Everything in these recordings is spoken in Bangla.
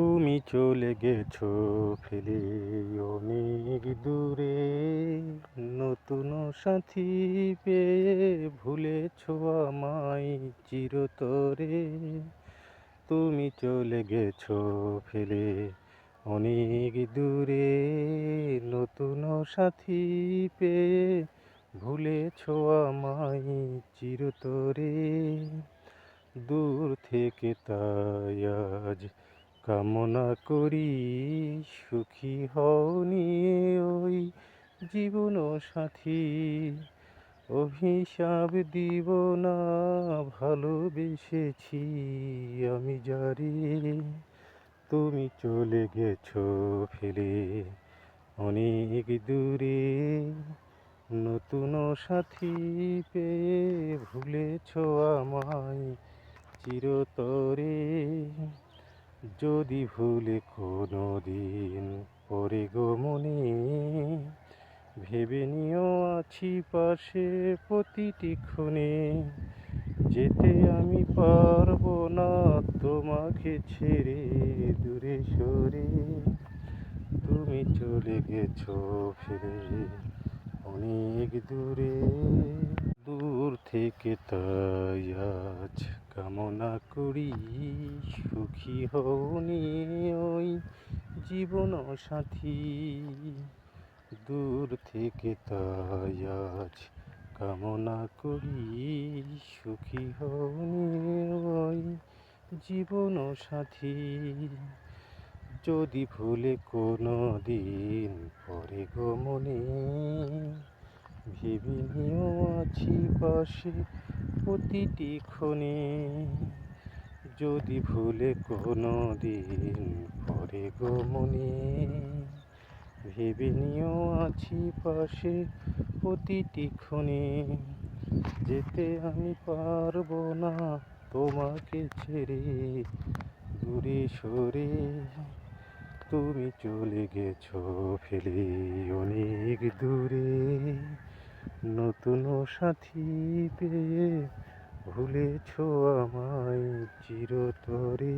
তুমি চলে গেছো ফেলে অনেক দূরে। নতুন সাথী পেয়ে ভুলেছো আমায় চিরতরে। তুমি চলে গেছো ফেলে অনেক দূরে। নতুন সাথী পেয়ে ভুলেছো আমায় চিরতরে। দূর থেকে তাই আজ কামনা করি, সুখী হও নিয়ে ওই জীবন সাথী। অভিশাপ দিব না, ভালোবেসেছি আমি যারে। তুমি চলে গেছো ফেলে অনেক দূরে। নতুন সাথী পেয়ে ভুলেছ আমায় চিরতরে। যদি ভুলে কোনো দিন পরে গো মনে, ভেবে নিও আছি পাশে প্রতিটি ক্ষণে। যেতে আমি পারব না তোমাকে ছেড়ে দূরে সরে। তুমি চলে গেছো ফিরে, অনেক দূরে। দূর থেকে তাই আজ কামনা করি, সুখী হওনি ওই জীবন সাথী। দূর থেকে তাই আজ কামনা করি, সুখী হওনি ওই জীবন সাথী। যদি ভুলে কোনো দিন পরে গো মনে ভেবে নিও আছি পাশে প্রতিটি ক্ষণে। যদি ভুলে কোনো দিন পরে গো মনে ভেবে নিও আছি পাশে প্রতিটি ক্ষণে। যেতে আমি পারব না তোমাকে ছেড়ে। দূরে সরে তুমি চলে গেছো ফেলে অনেক দূরে। নতুন সাথী পেয়ে ভুলেছ আমায় চিরতরে।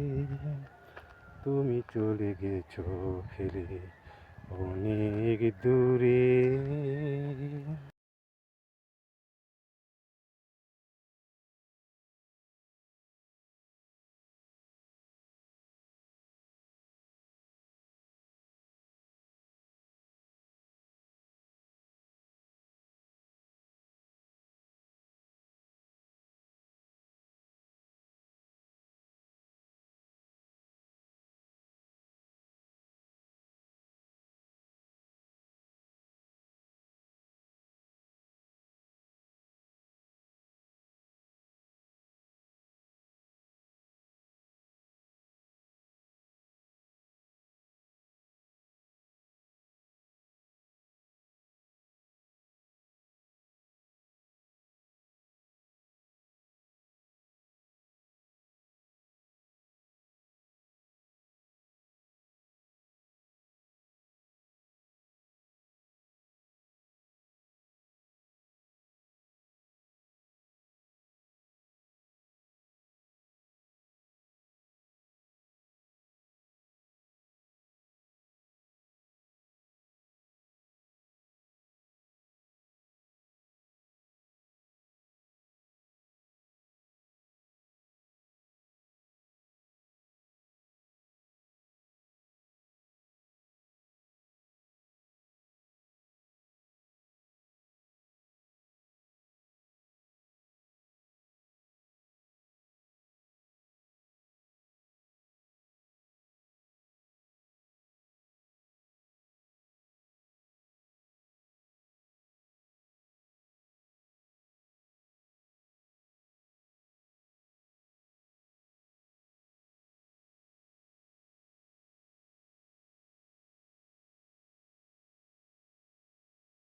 তুমি চলে গেছো ফেলে অনেক দূরে।